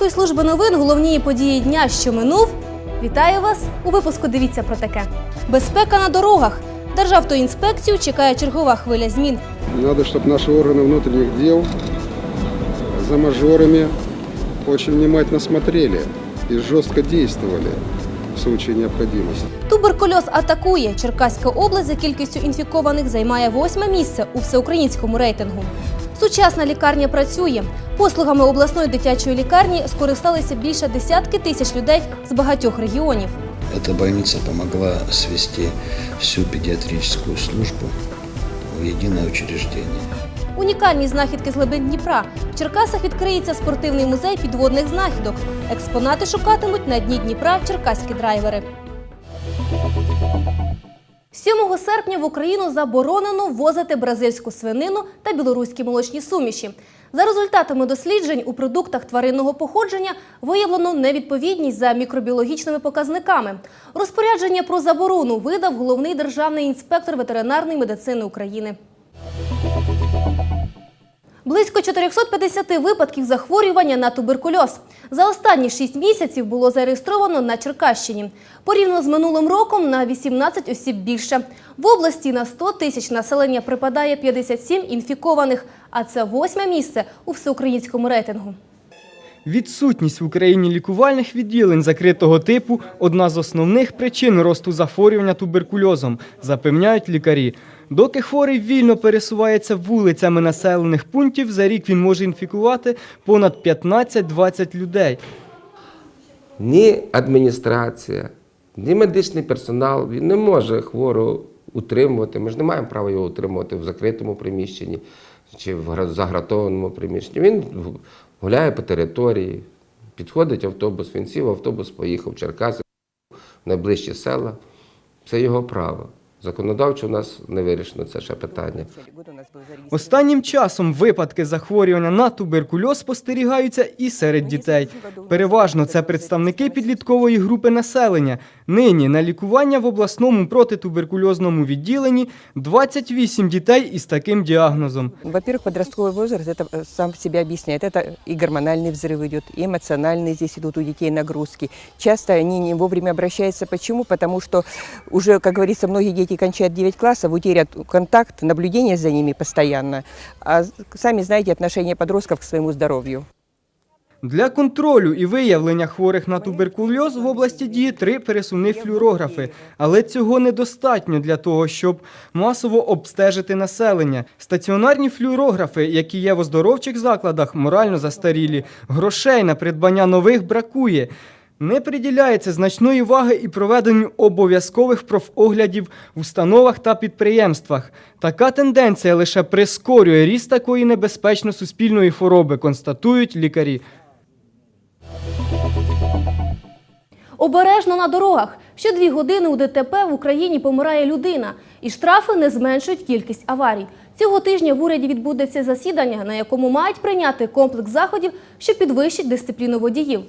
Черкаської служби новин головні події дня, що минув. Вітаю вас у випуску. Дивіться про таке: безпека на дорогах. Державтоінспекцію чекає чергова хвиля змін. Надо, чтобы наши органы внутренних дел за мажорами очень внимательно смотрели и жестко действовали в случае необходимости. Туберкульоз атакує. Черкаська область за кількістю інфікованих займає восьме місце у всеукраїнському рейтингу. Сучасна лікарня працює. Послугами обласної дитячої лікарні скористалися більше десятки тисяч людей з багатьох регіонів. Эта больница помогла свести всю педиатрическую службу в единое учреждение. Унікальні знахідки з глибин Дніпра. В Черкасах відкриється спортивний музей підводних знахідок. Експонати шукатимуть на дні Дніпра черкаські драйвери. 7 серпня в Україну заборонено ввозити бразильську свинину та білоруські молочні суміші. За результатами досліджень у продуктах тваринного походження виявлено невідповідність за мікробіологічними показниками. Розпорядження про заборону видав головний державний інспектор ветеринарної медицини України. Близько 450 випадків захворювання на туберкульоз. За останні 6 місяців було зареєстровано на Черкащині. Порівняно з минулим роком на 18 осіб більше. В області на 100 тисяч населення припадає 57 інфікованих, а це восьме місце у всеукраїнському рейтингу. Відсутність в Україні лікувальних відділень закритого типу одна з основних причин росту захворювання туберкульозом, запевняють лікарі. Доки хворий вільно пересувається вулицями населених пунктів, за рік він може інфікувати понад 15-20 людей. ні адміністрація, ні медичний персонал він не може хворого утримувати. Ми ж не маємо права його утримувати в закритому приміщенні чи в загратованому приміщенні. Він гуляє по території, підходить автобус, він сів, автобус поїхав в Черкаси, в найближчі села. Це його право. Законодавчо у нас не вирішено це ще питання. Останнім часом випадки захворювання на туберкульоз спостерігаються і серед дітей. Переважно це представники підліткової групи населення. Нині на лікування в обласному протитуберкульозному відділенні 28 дітей із таким діагнозом. Во-первых, подростковый возраст, это э, сам себя объясняет. Это и гормональный взрыв идет, и эмоциональные здесь идут у детей нагрузки. Часто они не вовремя обращаются. Почему? Потому что уже, как говорится, многие дети кончают 9 классов, утерят контакт, наблюдение за ними постоянно. А сами знаете отношение подростков к своему здоровью. Для контролю і виявлення хворих на туберкульоз в області діє три пересувні флюорографи, але цього недостатньо для того, щоб масово обстежити населення. Стаціонарні флюорографи, які є в оздоровчих закладах, морально застарілі. Грошей на придбання нових бракує. Не приділяється значної уваги і проведенню обов'язкових профоглядів в установах та підприємствах. Така тенденція лише прискорює ріст такої небезпечно суспільної хвороби, констатують лікарі. Обережно на дорогах. Щодві години у ДТП в Україні помирає людина, і штрафи не зменшують кількість аварій. Цього тижня в уряді відбудеться засідання, на якому мають прийняти комплекс заходів, що підвищить дисципліну водіїв.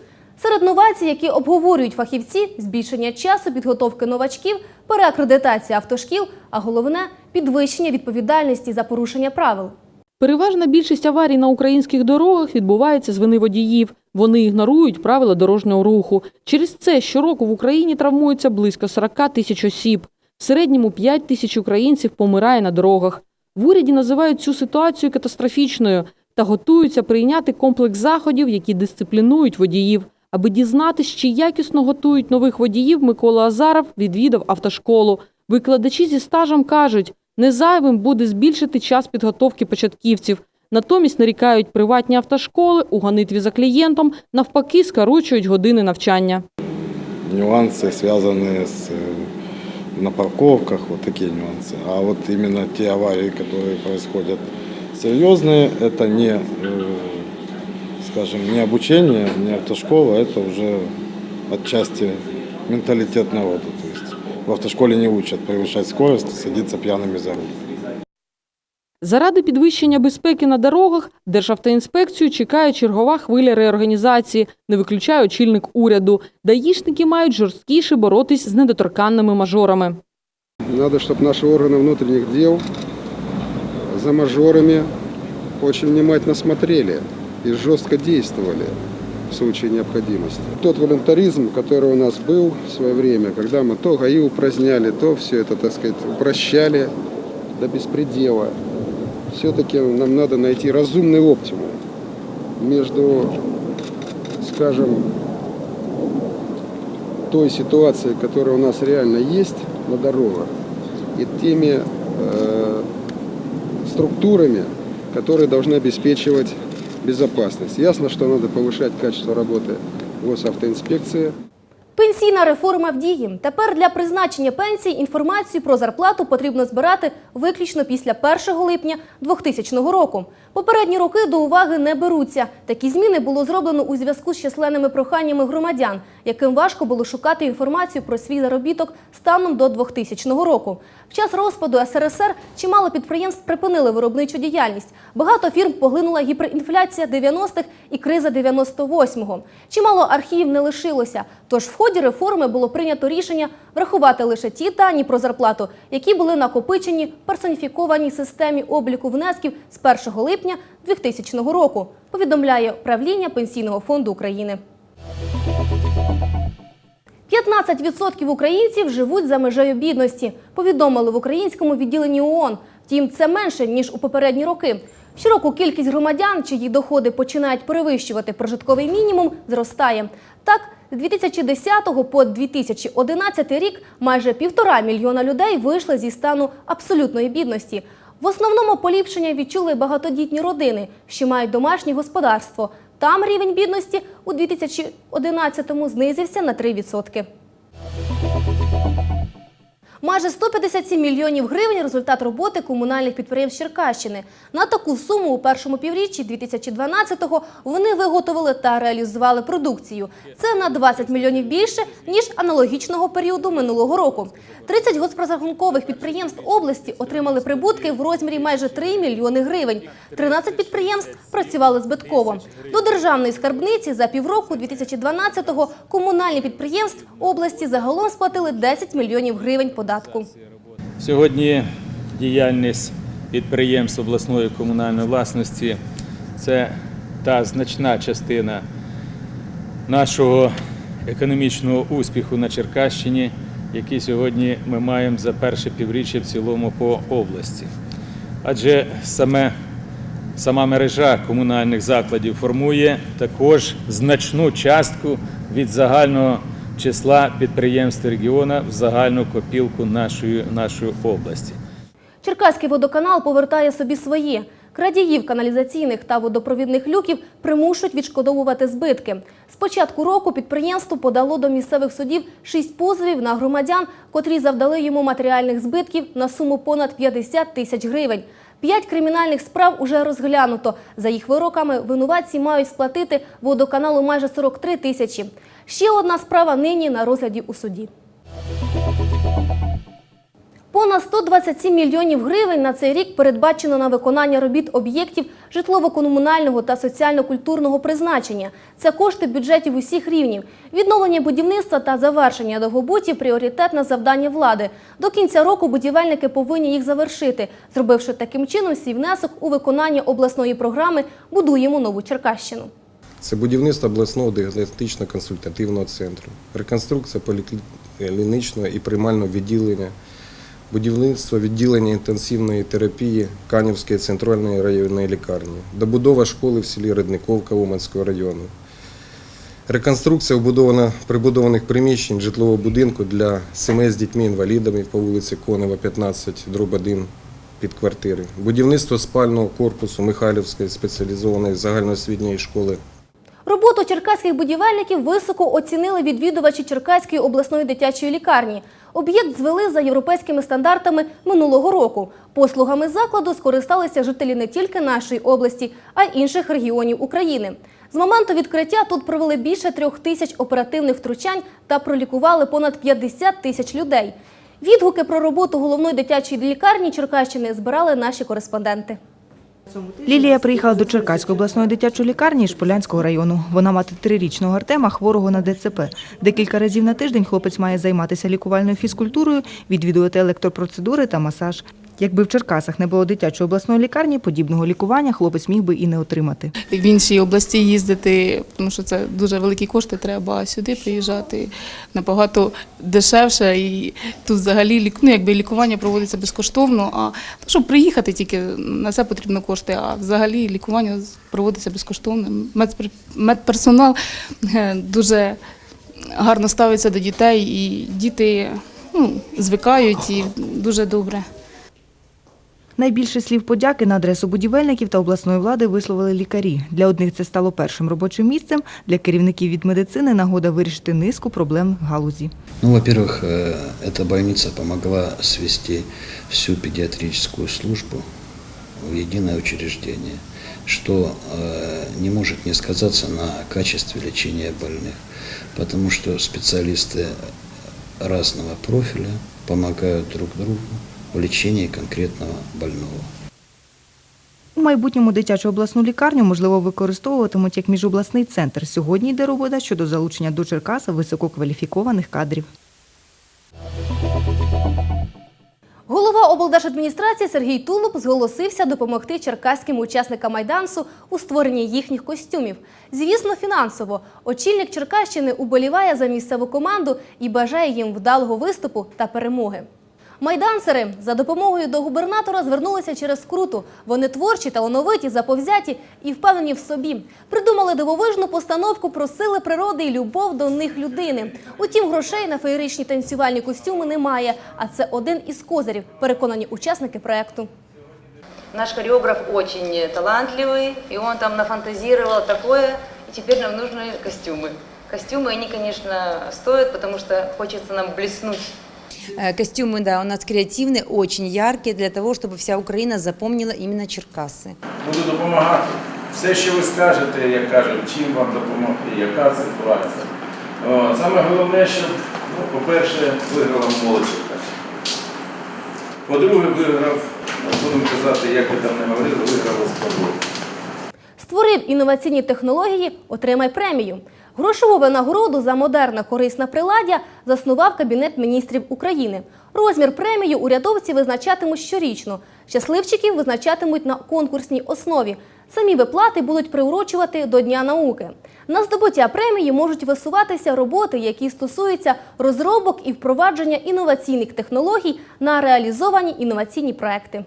Серед новацій, які обговорюють фахівці, збільшення часу підготовки новачків, переакредитація автошкіл, а головне підвищення відповідальності за порушення правил. Переважна більшість аварій на українських дорогах відбувається з вини водіїв. Вони ігнорують правила дорожнього руху. Через це щороку в Україні травмується близько 40 тисяч осіб. В середньому 5 тисяч українців помирає на дорогах. В уряді називають цю ситуацію катастрофічною та готуються прийняти комплекс заходів, які дисциплінують водіїв. Аби дізнатись, чи якісно готують нових водіїв, Микола Азаров відвідав автошколу. Викладачі зі стажем кажуть, не зайвим буде збільшити час підготовки початківців. Натомість нарікають приватні автошколи у гонитві за клієнтом, навпаки, скорочують години навчання. нюансы, связанные с, э, на парковках, вот такие нюансы. А вот именно те аварии, которые происходят серьезные, это не, э, скажем, не обучение, не автошкола, это уже отчасти менталитет народа. То есть в автошколе не учат превышать скорость, садиться пьяными за руль. Заради підвищення безпеки на дорогах Державтоінспекцію чекає чергова хвиля реорганізації, не виключає очільник уряду. Даїшники мають жорсткіше боротись з недоторканними мажорами. Надо, чтобы наши органы внутренних дел за мажорами очень внимательно смотрели И жестко действовали в случае необходимости. Тот волонтаризм, который у нас был в свое время, когда мы то ГАИ упраздняли, то все это, так сказать, упрощали до беспредела. Все-таки нам надо найти разумный оптимум между, скажем, той ситуацией, которая у нас реально есть на дорогах, и теми э, структурами, которые должны обеспечивать безопасность. Ясно, что надо повышать качество работы госавтоинспекции. Пенсійна реформа в дії. Тепер для призначення пенсій інформацію про зарплату потрібно збирати виключно після 1 липня 2000 року. Попередні роки до уваги не беруться. Такі зміни було зроблено у зв'язку з численними проханнями громадян, яким важко було шукати інформацію про свій заробіток станом до 2000 року. В час розпаду СРСР чимало підприємств припинили виробничу діяльність. Багато фірм поглинула гіперінфляція 90-х і криза 98-го. Чимало архівів не лишилося. Тож в ході реформи було прийнято рішення врахувати лише ті дані про зарплату, які були накопичені персоніфікованій системі обліку внесків з 1 липня 2000 року, повідомляє правління Пенсійного фонду України. 15% українців живуть за межею бідності, повідомили в українському відділенні ООН. Втім, це менше ніж у попередні роки. Щороку кількість громадян, чиї доходи починають перевищувати прожитковий мінімум, зростає. Так, з 2010 по 2011 рік майже півтора мільйона людей вийшли зі стану абсолютної бідності. В основному поліпшення відчули багатодітні родини, що мають домашнє господарство. Там рівень бідності у 2011-му знизився на 3%. Майже 157 мільйонів гривень – результат роботи комунальних підприємств Черкащини. На таку суму у першому півріччі 2012-го вони виготовили та реалізували продукцію. Це на 20 мільйонів більше, ніж аналогічного періоду минулого року. 30 госпрозрахункових підприємств області отримали прибутки в розмірі майже 3 мільйони гривень. 13 підприємств працювали збитково. До державної скарбниці за півроку 2012-го комунальні підприємств області загалом сплатили 10 мільйонів гривень податку. Сьогодні діяльність підприємств обласної комунальної власності це та значна частина нашого економічного успіху на Черкащині, який сьогодні ми маємо за перше півріччя в цілому по області. Адже саме сама мережа комунальних закладів формує також значну частку від загального числа підприємств регіону в загальну копілку нашої, нашої області. Черкаський водоканал повертає собі своє. Крадіїв каналізаційних та водопровідних люків примушують відшкодовувати збитки. З початку року підприємство подало до місцевих судів шість позовів на громадян, котрі завдали йому матеріальних збитків на суму понад 50 тисяч гривень. П'ять кримінальних справ уже розглянуто. За їх вироками винуватці мають сплатити водоканалу майже 43 тисячі. Ще одна справа нині на розгляді у суді. Понад 127 мільйонів гривень на цей рік передбачено на виконання робіт об'єктів житлово-комунального та соціально-культурного призначення. Це кошти бюджетів усіх рівнів. Відновлення будівництва та завершення довгобутів – пріоритетне завдання влади. До кінця року будівельники повинні їх завершити, зробивши таким чином свій внесок у виконання обласної програми «Будуємо нову Черкащину». Це будівництво обласного діагностично-консультативного центру, реконструкція поліклінічного і приймального відділення, будівництво відділення інтенсивної терапії Канівської центральної районної лікарні, добудова школи в селі Родниковка Уманського району, реконструкція прибудованих приміщень житлового будинку для сімей з дітьми-інвалідами по вулиці Конева, 15, дроб 1 під квартири, будівництво спального корпусу Михайлівської спеціалізованої загальноосвітньої школи Роботу черкаських будівельників високо оцінили відвідувачі Черкаської обласної дитячої лікарні. Об'єкт звели за європейськими стандартами минулого року. Послугами закладу скористалися жителі не тільки нашої області, а й інших регіонів України. З моменту відкриття тут провели більше трьох тисяч оперативних втручань та пролікували понад 50 тисяч людей. Відгуки про роботу головної дитячої лікарні Черкащини збирали наші кореспонденти. Лілія приїхала до Черкаської обласної дитячої лікарні Шполянського району. Вона мати трирічного Артема, хворого на ДЦП. Декілька разів на тиждень хлопець має займатися лікувальною фізкультурою, відвідувати електропроцедури та масаж. Якби в Черкасах не було дитячої обласної лікарні, подібного лікування хлопець міг би і не отримати. в інші області їздити, тому що це дуже великі кошти, треба сюди приїжджати набагато дешевше. І тут взагалі ну, якби лікування проводиться безкоштовно. А щоб приїхати тільки на це потрібно кошти, а взагалі лікування проводиться безкоштовно. Медпер- Медперсонал е, дуже гарно ставиться до дітей, і діти ну, звикають і дуже добре. Найбільше слів подяки на адресу будівельників та обласної влади висловили лікарі. Для одних це стало першим робочим місцем, для керівників від медицини нагода вирішити низку проблем в галузі. Ну, во-первых, э, эта больница помогла свести всю педиатрическую службу в единое учреждение, что э, не может не сказаться на качестве лечения больных, потому что специалисты разного профиля помогают друг другу в лечении конкретного больного. У майбутньому дитячу обласну лікарню можливо використовуватимуть як міжобласний центр. Сьогодні йде робота щодо залучення до Черкаса висококваліфікованих кадрів. Голова облдержадміністрації Сергій Тулуб зголосився допомогти черкаським учасникам майдансу у створенні їхніх костюмів. Звісно, фінансово. Очільник Черкащини уболіває за місцеву команду і бажає їм вдалого виступу та перемоги. Майдансери за допомогою до губернатора звернулися через скруту. Вони творчі, талановиті, заповзяті і впевнені в собі. Придумали дивовижну постановку про сили природи і любов до них людини. Утім, грошей на феєричні танцювальні костюми немає. А це один із козирів, переконані учасники проекту. Наш хореограф очень талантливый, и он там нафантазировал такое, и теперь нам нужны костюмы. Костюмы, они, конечно, стоят, потому что хочется нам блеснуть. Э, Костюмы, да, у нас креативные, очень яркие, для того, чтобы вся Украина запомнила именно Черкасы. Буду допомагати. Все, що ви скажете, я кажу, чим вам допомогти, яка ситуація. О, саме головне, щоб, ну, по-перше, виграла молодчика. По-друге, виграв, ну, будемо казати, як ви там не говорили, виграла спорт. Створив інноваційні технології, отримай премію. Грошову винагороду за модерне корисне приладдя заснував Кабінет міністрів України. Розмір премії урядовці визначатимуть щорічно. Щасливчиків визначатимуть на конкурсній основі. Самі виплати будуть приурочувати до Дня науки. На здобуття премії можуть висуватися роботи, які стосуються розробок і впровадження інноваційних технологій на реалізовані інноваційні проекти.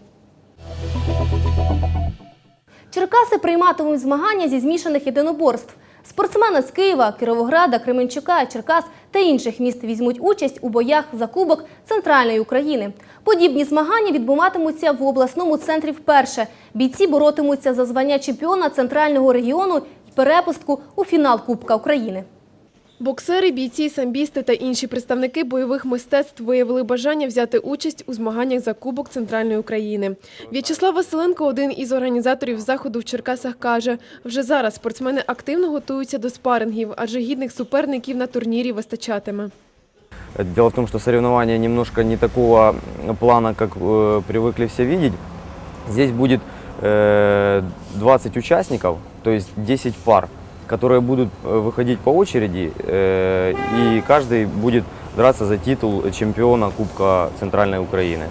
Черкаси прийматимуть змагання зі змішаних єдиноборств. Спортсмени з Києва, Кіровограда, Кременчука, Черкас та інших міст візьмуть участь у боях за Кубок Центральної України. Подібні змагання відбуватимуться в обласному центрі вперше. Бійці боротимуться за звання чемпіона центрального регіону і перепустку у фінал Кубка України. Боксери, бійці, самбісти та інші представники бойових мистецтв виявили бажання взяти участь у змаганнях за Кубок Центральної України. В'ячеслав Василенко, один із організаторів заходу в Черкасах, каже, вже зараз спортсмени активно готуються до спарингів, адже гідних суперників на турнірі вистачатиме. Дело в том, что соревнования немножко не такого плана, как э, привыкли все видеть. Здесь будет э, 20 участников, то есть 10 пар, которые будут э, выходить по очереди, э, и каждый будет драться за титул чемпиона Кубка Центральной Украины.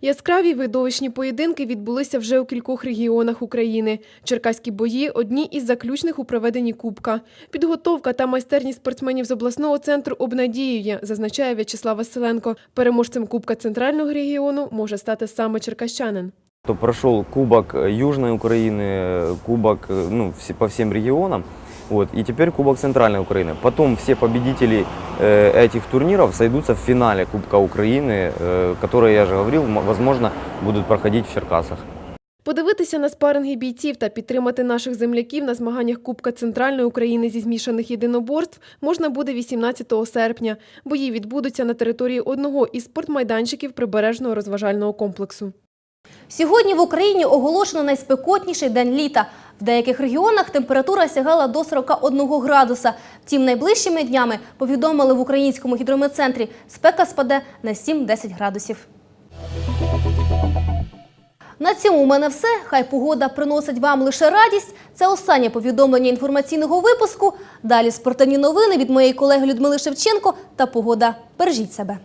Яскраві видовищні поєдинки відбулися вже у кількох регіонах України. Черкаські бої – одні із заключних у проведенні Кубка. Підготовка та майстерність спортсменів з обласного центру обнадіює, зазначає В'ячеслав Василенко. Переможцем Кубка Центрального регіону може стати саме черкащанин. То прошел Кубок э, Южной Украины, э, Кубок э, ну, все- по всем регионам, вот, и теперь Кубок Центральной Украины. Потом все победители э, этих турниров сойдутся в финале Кубка Украины, э, который, я же говорил, м- возможно, будут проходить в Черкасах. Подивитися на спаринги бійців та підтримати наших земляків на змаганнях Кубка Центральної України зі змішаних єдиноборств можна буде 18 серпня. Бої відбудуться на території одного із спортмайданчиків прибережного розважального комплексу. Сьогодні в Україні оголошено найспекотніший день літа. В деяких регіонах температура сягала до 41 градуса. Втім, найближчими днями повідомили в українському гідрометцентрі, спека спаде на 7-10 градусів. На цьому у мене все. Хай погода приносить вам лише радість. Це останнє повідомлення інформаційного випуску. Далі спортивні новини від моєї колеги Людмили Шевченко та погода. Бережіть себе.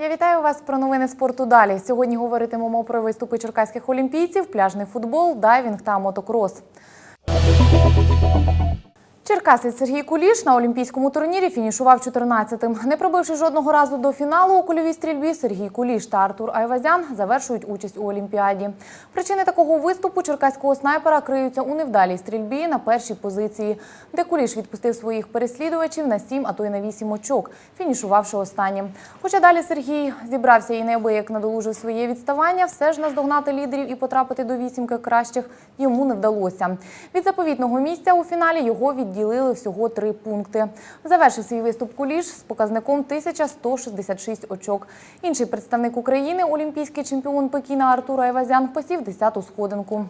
Я вітаю вас про новини спорту далі. Сьогодні говоритимемо про виступи черкаських олімпійців, пляжний футбол, дайвінг та мотокрос. Черкасець Сергій Куліш на олімпійському турнірі фінішував 14-тим. Не пробивши жодного разу до фіналу у кульовій стрільбі, Сергій Куліш та Артур Айвазян завершують участь у Олімпіаді. Причини такого виступу черкаського снайпера криються у невдалій стрільбі на першій позиції, де Куліш відпустив своїх переслідувачів на 7, а то й на 8 очок, фінішувавши останнім. Хоча далі Сергій зібрався і неабияк надолужив своє відставання, все ж наздогнати лідерів і потрапити до вісімки кращих йому не вдалося. Від заповітного місця у фіналі його відділили всього три пункти. Завершив свій виступ Куліш з показником 1166 очок. Інший представник України, олімпійський чемпіон Пекіна Артур Айвазян, посів 10-ту сходинку.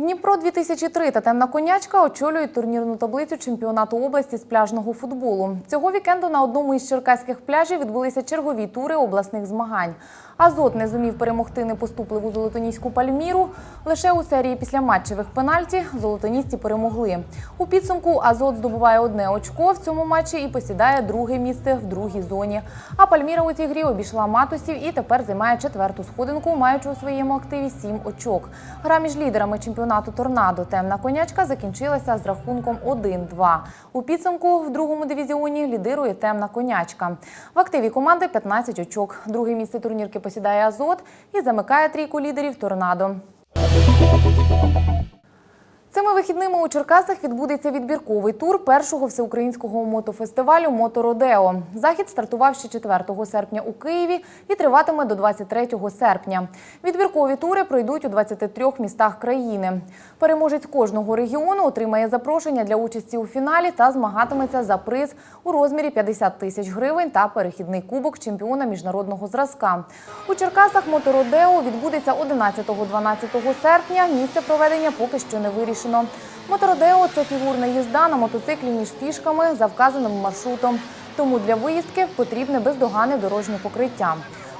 Дніпро 2003 та темна конячка очолюють турнірну таблицю чемпіонату області з пляжного футболу. Цього вікенду на одному із черкаських пляжів відбулися чергові тури обласних змагань. Азот не зумів перемогти непоступливу золотоніську пальміру. Лише у серії післяматчевих пенальті золотоністі перемогли. У підсумку Азот здобуває одне очко в цьому матчі і посідає друге місце в другій зоні. А Пальміра у цій грі обійшла матусів і тепер займає четверту сходинку, маючи у своєму активі сім очок. Гра між лідерами чемпіонату Торнадо Темна конячка закінчилася з рахунком 1-2. У підсумку в другому дивізіоні лідирує темна конячка. В активі команди 15 очок. Друге місце турнірки посідає Азот і замикає трійку лідерів Торнадо. Цими вихідними у Черкасах відбудеться відбірковий тур першого всеукраїнського мотофестивалю Мотородео. Захід стартував ще 4 серпня у Києві і триватиме до 23 серпня. Відбіркові тури пройдуть у 23 містах країни. Переможець кожного регіону отримає запрошення для участі у фіналі та змагатиметься за приз у розмірі 50 тисяч гривень та перехідний кубок чемпіона міжнародного зразка. У Черкасах Мотородео відбудеться 11-12 серпня. Місце проведення поки що не вирішено. Мотородео – це фігурна їзда на мотоциклі між фішками за вказаним маршрутом. Тому для виїздки потрібне бездоганне дорожнє покриття.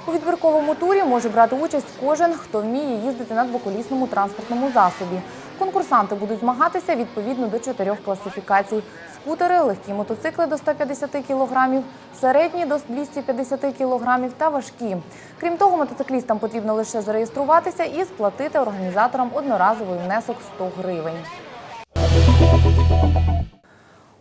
У відбірковому турі може брати участь кожен, хто вміє їздити на двоколісному транспортному засобі. Конкурсанти будуть змагатися відповідно до чотирьох класифікацій: скутери, легкі мотоцикли до 150 кг, середні до 250 кг та важкі. Крім того, мотоциклістам потрібно лише зареєструватися і сплатити організаторам одноразовий внесок 100 гривень.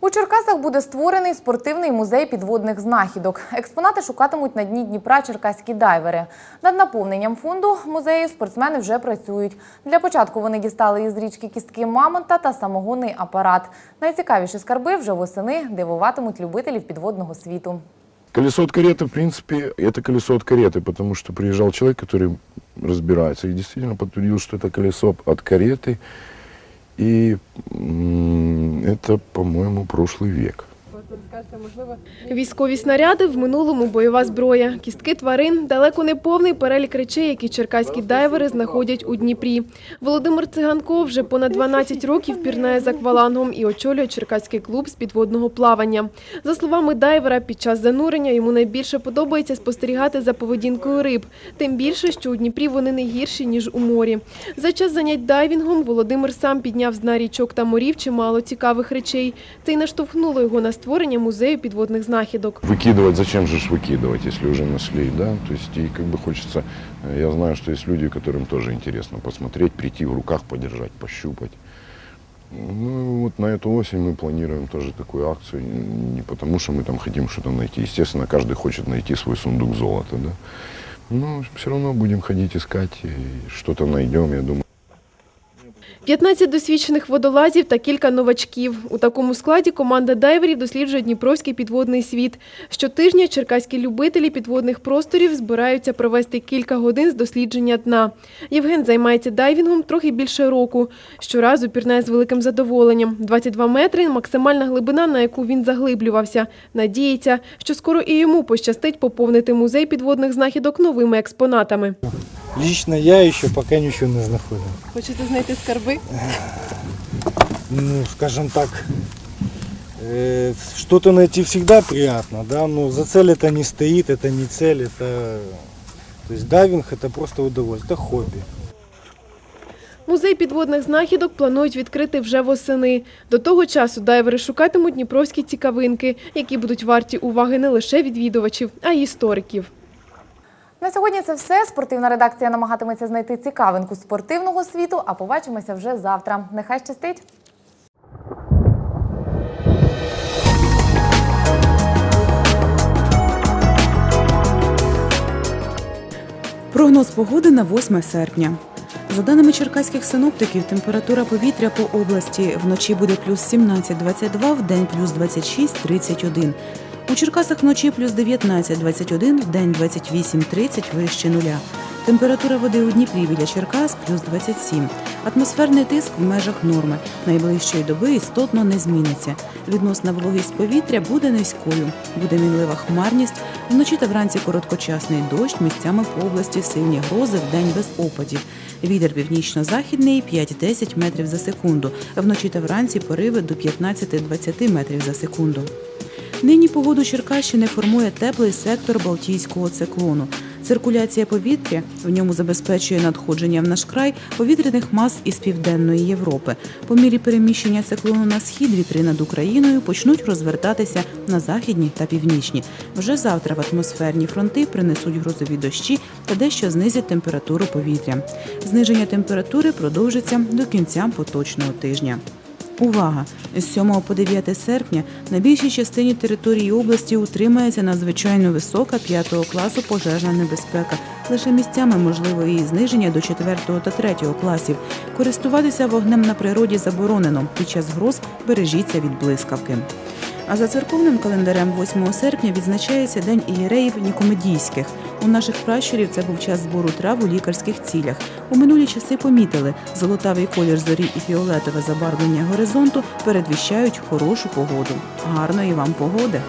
У Черкасах буде створений спортивний музей підводних знахідок. Експонати шукатимуть на дні Дніпра черкаські дайвери. Над наповненням фонду музею спортсмени вже працюють. Для початку вони дістали із річки кістки мамонта та самогонний апарат. Найцікавіші скарби вже восени дивуватимуть любителів підводного світу. Колесо от кареты, в принципе, это колесо от кареты, потому что приезжал человек, который разбирается, и действительно подтвердил, что это колесо от кареты. И это, по-моему, прошлый век. Військові снаряди в минулому бойова зброя, кістки тварин, далеко не повний перелік речей, які черкаські дайвери знаходять у Дніпрі. Володимир Циганков вже понад 12 років пірнає за аквалангом і очолює черкаський клуб з підводного плавання. За словами дайвера, під час занурення йому найбільше подобається спостерігати за поведінкою риб, тим більше, що у Дніпрі вони не гірші ніж у морі. За час занять дайвінгом Володимир сам підняв з дна річок та морів чимало цікавих речей. Це й наштовхнуло його на створення музею підводних знахідок. Выкидывать, зачем же ж выкидывать, если уже нашли, да? То есть и как бы хочется, э, я знаю, что есть люди, которым тоже интересно посмотреть, прийти в руках, подержать, пощупать. Ну вот на эту осень мы планируем тоже такую акцию, не потому что мы там хотим что-то найти, естественно, каждый хочет найти свой сундук золота, да? Но все равно будем ходить искать, и что-то найдем, я думаю. 15 досвідчених водолазів та кілька новачків. У такому складі команда дайверів досліджує Дніпровський підводний світ. Щотижня черкаські любителі підводних просторів збираються провести кілька годин з дослідження дна. Євген займається дайвінгом трохи більше року. Щоразу пірнає з великим задоволенням. 22 метри – максимальна глибина, на яку він заглиблювався. Надіється, що скоро і йому пощастить поповнити музей підводних знахідок новими експонатами. Лично я ще поки нічого не знаходив. Хочете знайти скарби? Ну, скажем так, э, что-то найти всегда приятно, да, но за цель это не стоит, это не цель, это... То есть дайвинг это просто удовольствие, это хобби. Музей підводних знахідок планують відкрити вже восени. До того часу дайвери шукатимуть дніпровські цікавинки, які будуть варті уваги не лише відвідувачів, а й істориків. На сьогодні це все. Спортивна редакція намагатиметься знайти цікавинку спортивного світу, а побачимося вже завтра. Нехай щастить! Прогноз погоди на 8 серпня. За даними черкаських синоптиків, температура повітря по області вночі буде плюс 17-22, в день плюс 26-31. У Черкасах вночі плюс 19-21, в день 28-30 вище нуля. Температура води у Дніпрі біля Черкас плюс 27. Атмосферний тиск в межах норми. Найближчої доби істотно не зміниться. Відносна вологість повітря буде низькою. Буде мінлива хмарність. Вночі та вранці короткочасний дощ, місцями по області сильні грози, вдень без опадів. Вітер північно-західний 5-10 метрів за секунду. Вночі та вранці пориви до 15-20 метрів за секунду. Нині погоду Черкащини формує теплий сектор Балтійського циклону. Циркуляція повітря в ньому забезпечує надходження в наш край повітряних мас із південної Європи. По мірі переміщення циклону на схід вітри над Україною почнуть розвертатися на західні та північні. Вже завтра в атмосферні фронти принесуть грозові дощі та дещо знизять температуру повітря. Зниження температури продовжиться до кінця поточного тижня. Увага! З 7 по 9 серпня на більшій частині території області утримається надзвичайно висока 5 класу пожежна небезпека. Лише місцями можливо її зниження до 4 та 3 класів. Користуватися вогнем на природі заборонено. Під час гроз бережіться від блискавки. А за церковним календарем 8 серпня відзначається День ієреїв Нікомедійських. У наших пращурів це був час збору трав у лікарських цілях. У минулі часи помітили, золотавий колір зорі і фіолетове забарвлення горизонту передвіщають хорошу погоду. Гарної вам погоди!